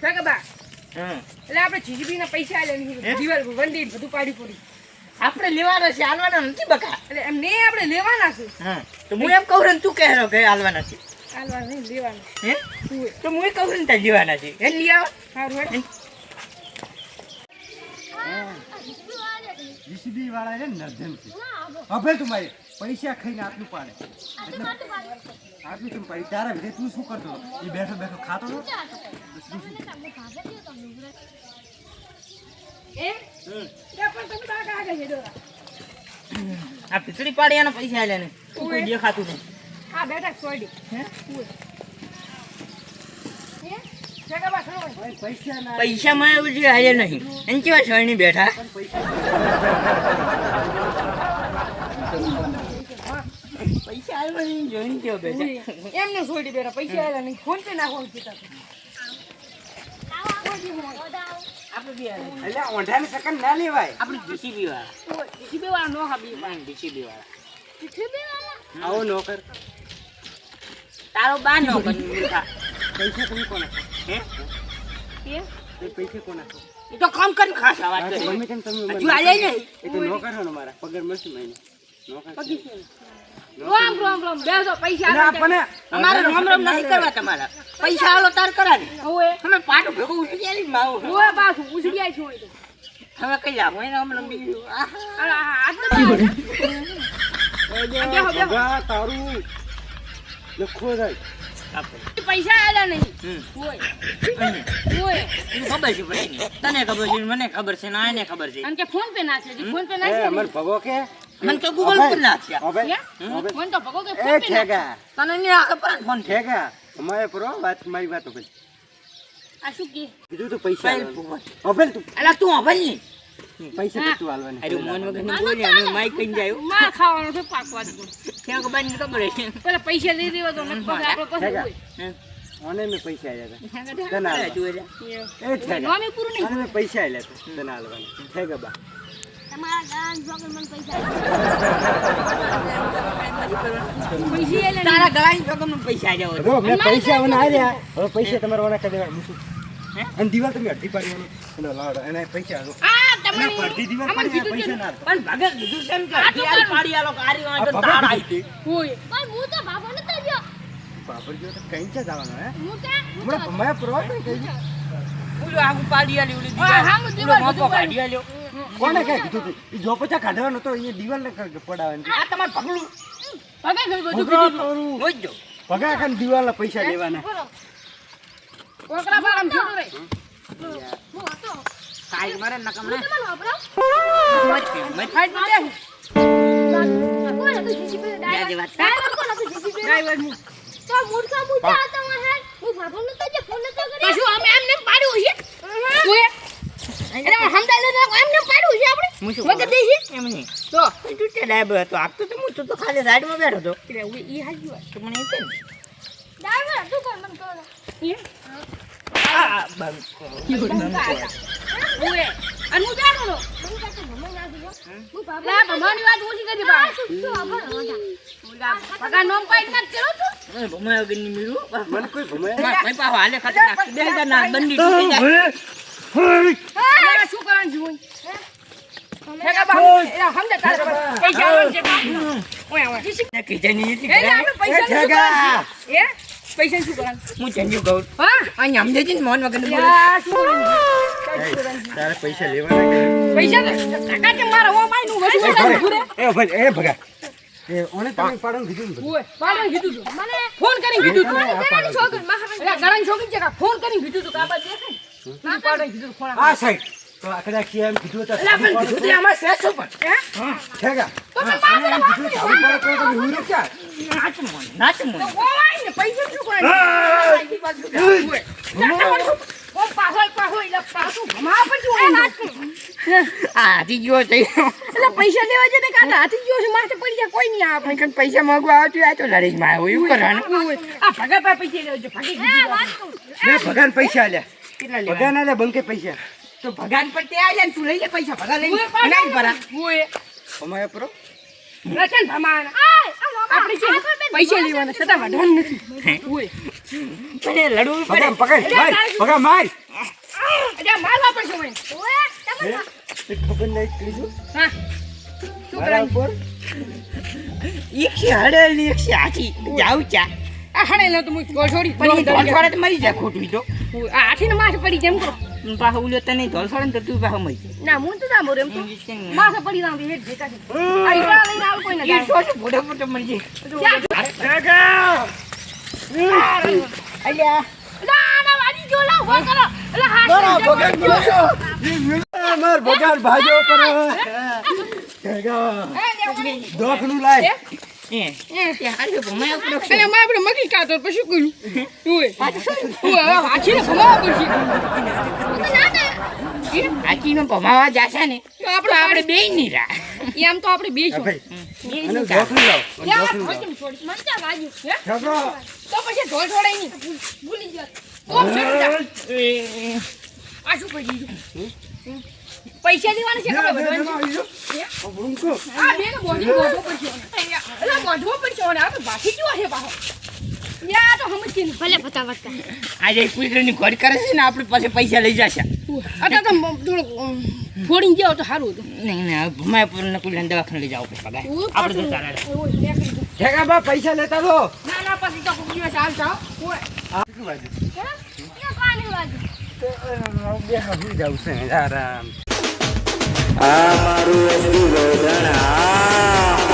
કાકા બા એટલે આપણે જીજીબી ના પૈસા આલે નહીં દિવાલ વંડી બધું પાડી પૂરી. આપણે લેવાના છે હાલવાના નથી બકા. એટલે એમ ને આપણે લેવાના છે. હા. તો હું એમ કહું તું કહેલો કે હાલવાના છે. હાલવા નહીં લેવાના. હે. તો હું કહું ને ત્યાં લેવાના છે. એ લઈ આવો. સારું. જીસીબી વાળા છે ને નર્ધન છે. હવે તમારે પૈસા ખાઈને આટલું પાડે. આટલું તું પાડી. તારા વિધે તું શું કરતો? એ બેઠો બેઠો ખાતો હતો આ ખીચડી પાડી એના પૈસા આલ્યા ને. તું કોઈ. દેખાતું નહીં. હા બેટા સોડી હે? પૈસા માં એવું છે આજે નહીં. એમ કેવા શરણી બેઠા? નહીં જોઈને કેવો બેઠા ઉવે. એમને સોડી બેઠા પૈસા આલ્યા નહીં. ફોન પે નાખવાનું કીધા આપણે બી એટલે ઓંઢાને સેકન્ડ ના લેવાય. આપણે જીસીબી વાળા. જીસીબી વાળા નો હા પણ જીસીબી વાળા. આવો નોકર તારો બા નો બની મૂર્ખા. પૈસા તમે કોને હે? એ એ પૈસા કોને આપો? એ તો કામ કરી ખાસા વાત કરે. ગમે તેમ હજુ એ તો નોકર હો મારા. પગાર મળશે મહિને નોકર રોમ રોમ રોમ બેસો પૈસા આપણે અમારે રોમ રોમ નથી કરવા તમારા પૈસા આલો તાર કરાને ઓએ અમે પાટો ભેગો ગયા ને માવું ઓએ પાછું ઉછળ્યા છે ઓય તો હવે કઈ લાવો એને અમને બીજું આ આ તારું લખો જાય. પૈસા આલ્યા નહીં એને ખબર છે ભાઈ તને ખબર છે મને ખબર છે ને આને ખબર છે અને કે ફોન પે ના છે ફોન પે ના છે અમર ભગો કે મને તો ગૂગલ પર નાખ્યા હવે? હવે. મને તો ભગો કે ફોન પે નાખે ઠેગા તને નહીં આ ખબર ફોન ઠેગા. અમારે પરો વાત મારી વાતો કરી. આ શું કે? કીધું તું પૈસા. પૂરો. હવે તું અલા તું અભલ નહીં પૈસા. તો તું આલવાના. અરે મન વગરની બોલી અમે માઈક કઈ જાય. માર ખાવાનો છે પાકવા ત્યાં ખબર નહીં ખબર છે પેલા પૈસા લઈ રહ્યો તો નક પછી આપણે પછી? ઓને મેં પૈસા આલ્યા હતા તને. તું એટલે. એ. ઠેગા. નોમી પૂરું નહીં. આને મેં પૈસા આલ્યા હતા તને આલવાના. ઠેગા બા. તમારા ગાન જોગર મને પૈસા તારા ગળાની રકમનો પૈસા આવ્યા હોય. જો મેં પૈસા ઓને આલ્યા હવે પૈસા તમારે ઓને કરી દેવાના મૂકું. અને દિવાલ તમે અડધી પાડવાનું એનો લાવડો એને પૈસા આલો. આ તમને અડધી દિવાલ આમાં પૈસા ના પણ ભગત કીધું છે એમ કે પાડી આલો કે આરી વાંધો આ તાળ ભગત આવી હતી. હોય. બાપર જો તો કઈ છે જવાનું હે? હું કે હમણાં ભમાયા પરવા કઈ કઈ ઓલું આગું પાડી આલી, ઓલી દીવાલ. હામું ઓલો દીવાલ મોકો આલ્યો. કોને કઈ કીધું તું એ જો પચા કાઢવાનો તો એ દિવાલ ને પડાવે. આ તમારે પગલું ભગે ગયું બધું કીધું તારું. જોઈજો. ભગા કાન દિવાલ ના પૈસા લેવાના. કોકરા બાળમ છોડો રે કાંઈ મારે અમે એમને પાડ્યું છે ઓય. એટલે સમજાય લે ને પાડું છે આપણે? હું શું વખત દઈ છે એમ નહીં. તો તું ત્યાં ડાયબર હતો. આપતો તો. હું તું તો ખાલી સાઈડમાં બેઠો હતો. એટલે ઓય ઈ હાજી વાત તો મને એમ કે ને. એ આ બંકો. ઓય અને હું જાણો નો લા ભમાની વાત ઓછી કરી બા પગા નોમ પાઈ ના કરો તો. મને મીરું. મને કોઈ ભમાય મારા ભાઈ પાછો હાલે ખાતે નાખી. બે હજાર ના દંડી તૂટી જાય. તારે શું કરવાનું એ પૈસા શું કરવાનું હું ચંજુ કહું હા? અહીંયા સમજે ને મોહન છે? તારે પૈસા લેવાના? પૈસા કાકા કે મારા ઓ માઈ નું ઘરે એ ભાઈ એ ભગા એ ઓને તમે પાડવાનું કીધું ઓય પાડે કીધું તું. મને ફોન કરીને કીધું તું. પાડો. છોકરી એટલે ગળાની છોકરી છે કે ફોન કરીને કીધું તું કાબા દેખાય ને? તું પાડે કીધું ફોન આ સાઈડ. તો એમ કીધું હતા એટલે પણ આમાં છે શું પણ? હે? ઠેગા તો મેં આને કીધું ધાબુ પર તો હું ક્યાં? નાચ મોહન, નાચ મોહન. ઓ ને પૈસા શું ઓ પાછું ભમા પર જો આ હાથી ગયો. એટલે પૈસા લેવા જતે કાકા હાથી ગયો છે માથે પડી જાય કોઈ નહીં આવે. કંઈક પૈસા માંગવા આવતું હોય તો લડી જ માં આવ્યો. એવું કરવાનું. આ ભગા પૈસા લેવા ભાગી કીધું પૈસા આલ્યા. કેટલા લેવાના? ભગાન આલ્યા બંકે પૈસા. તો ભગવાન પર તે ને તું લઈ લે પૈસા ભગા લઈ લે. ભરા. ઓય અમાયા પરો. રચન ભમાના આપણે છે પૈસા લેવાના છતાં વાંધો નથી. ઓય મને લડવું પડે. પકડ. પકડ પકડ માર. અરે મારવા પડશે મને. એ ખબર નહીં કીધું હા. શું કરાય ઉપર? હડેલી એકસે હાથી જાવ ચા. આ હણે તો હું ગોળ છોડી પણ એ ધોળ છોડે તો મરી જાય ખોટવી તો. આ હાથીને માથે પડી જેમ કરો પાછો ઉલ્યો તને ધોળ છોડે ને તો તું પાછો મરી ના હું તો જામો રેમ તો માથે પડી જામ હેડ ભેટા છે આ લઈને આવ કોઈ ના એ છોડે મોટો મોટો મરી જાય. અલ્યા. ના ના વાડી જો લાવ ઊભો કરો. એટલે હાથ માર ભગવાન ભાજો કરો. દોખનું લાય. આપણે મગી કાતો પછી કર્યું? હાથીને ભમાવા પડશે. ના ના ભમાવા જાશે ને તો આપણે આપણે બે નહીં રા એમ તો આપણે બે તો પછી ઢોળ ઢોળાય નહીં. ભૂલી ગયો. આ શું પડી ગયું? પૈસા દેવાના છે છે? આ બેને બોડી બોધવો પડશે એટલે બોધવો પડશે આ તો બાકી કેવો છે બાહો? યા તો સમજતી નહીં ભલે ફટાફટ કા આજે કુતરાની ઘર કરે છે ને આપણે પાસે પૈસા લઈ જશે. અત્યારે તો થોડું ફોડીને જાઓ તો સારું હતું. નહીં નહીં ભમાય પર નકુલ દવાખાને લઈ જાવ પગાર આપણે તો ચાલે ઠેકા બા પૈસા લેતા રહો. ના ના પછી તો કોક દિવસ આવતા હો. ઓય. કેટલું કે હે? અહીંયા પાણી તો બે હું જાઉં છે આરામ. આ મારું એસટી ગોધણા